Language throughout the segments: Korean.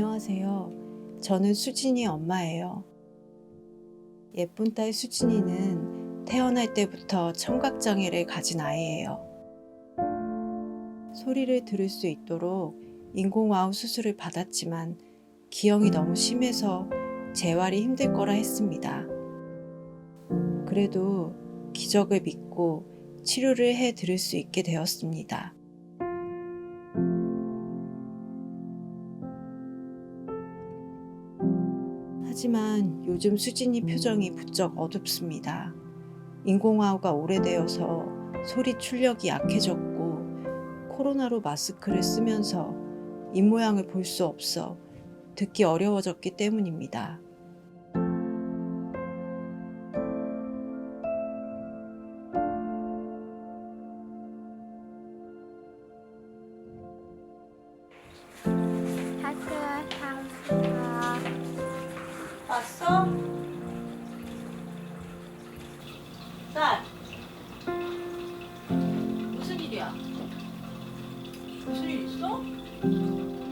안녕하세요. 저는 수진이 엄마예요. 예쁜 딸 수진이는 태어날 때부터 청각장애를 가진 아이예요. 소리를 들을 수 있도록 인공와우 수술을 받았지만 기형이 너무 심해서 재활이 힘들 거라 했습니다. 그래도 기적을 믿고 치료를 해 드릴 수 있게 되었습니다. 하지만 요즘 수진이 표정이 부쩍 어둡습니다. 인공화우가 오래되어서 소리 출력이 약해졌고 코로나로 마스크를 쓰면서 입모양을 볼 수 없어 듣기 어려워졌기 때문입니다. 왔어? 딸 무슨 일이야? 무슨 일 있어?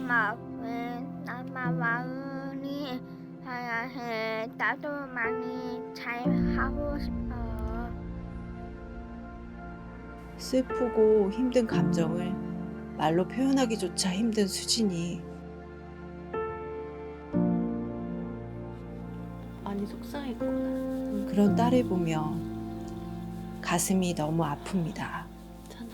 마음은 나만 마음이 해야 해 나도 많이 잘 하고 싶어 슬프고 힘든 감정을 말로 표현하기조차 힘든 수진이 많이 속상했구나. 그런 딸을 보며 가슴이 너무 아픕니다. 괜찮아.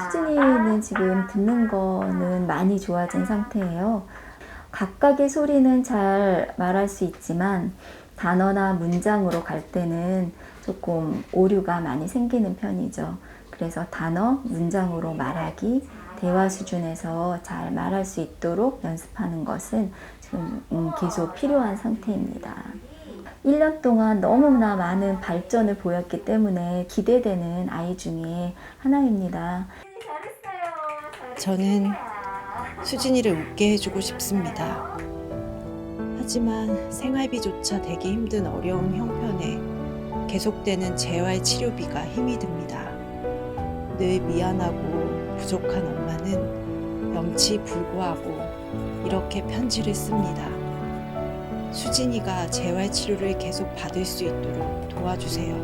수진이는 지금 듣는 거는 많이 좋아진 상태예요. 각각의 소리는 잘 말할 수 있지만 단어나 문장으로 갈 때는 조금 오류가 많이 생기는 편이죠. 그래서 단어, 문장으로 말하기, 대화 수준에서 잘 말할 수 있도록 연습하는 것은 지금 음, 계속 필요한 상태입니다. 1년 동안 너무나 많은 발전을 보였기 때문에 기대되는 아이 중에 하나입니다. 저는 수진이를 웃게 해주고 싶습니다. 하지만 생활비조차 되기 힘든 어려운 형편에 계속되는 재활 치료비가 힘이 듭니다. 늘 미안하고 부족한 엄마는 염치 불구하고 이렇게 편지를 씁니다. 수진이가 재활 치료를 계속 받을 수 있도록 도와주세요.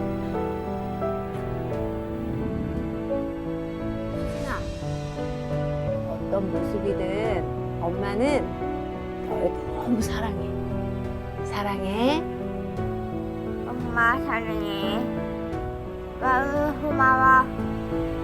어떤 모습이든 엄마는 널 너무 사랑해. 사랑해. 엄마 사랑해. 마음 고마워.